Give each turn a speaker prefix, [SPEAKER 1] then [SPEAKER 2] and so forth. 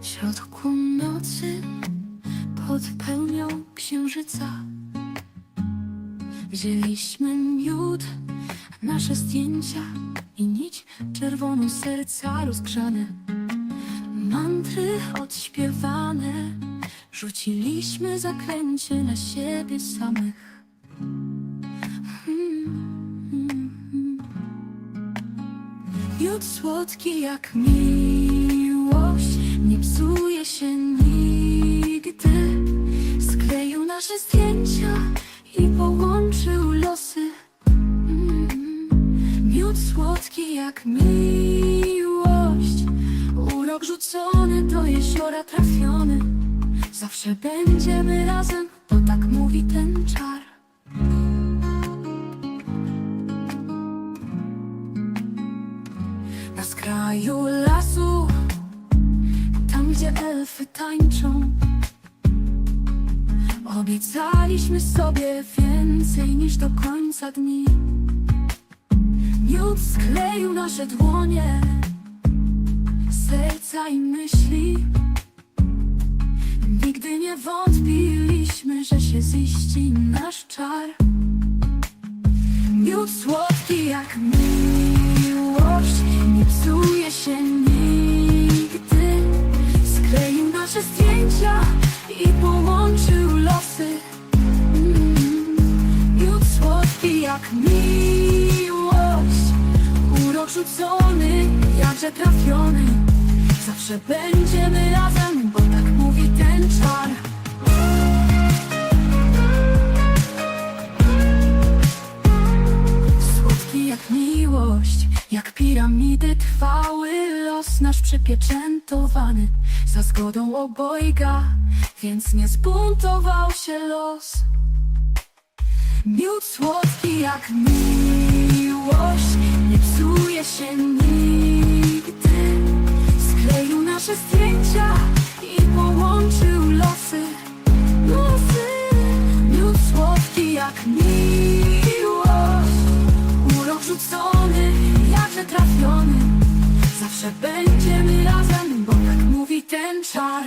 [SPEAKER 1] W środku nocy pod pełnią księżyca Wzięliśmy miód, nasze zdjęcia i nić czerwoną serca rozgrzane. Mantry odśpiewane Rzuciliśmy zaklęcie na siebie samych. Miód słodki jak miłość psuje się nigdy. Skleił nasze zdjęcia I połączył losy. Mm. Miód słodki jak miłość. Urok rzucony do jeziora trafiony. Zawsze będziemy razem Bo tak mówi ten czar. Na skraju lasu tańczą. Obiecaliśmy sobie więcej niż do końca dni. Miód skleił nasze dłonie Serca i myśli. Nigdy nie wątpiliśmy, że się ziści nasz czar. Miód słodki jak miłość zdjęcia I połączył losy Mm. Miód słodki jak miłość Urok rzucony, jakże trafiony Zawsze będziemy razem, bo tak mówi ten czar jak miłość, jak piramidy trwały los nasz przypieczętowany za zgodą obojga, więc nie zbuntował się los. Miód słodki jak miłość, nie psuje się nigdy. Skleił nasze zdjęcia i połączył losy. Losy, miód słodki jak miłość. Zawsze będziemy razem, bo tak mówi ten czar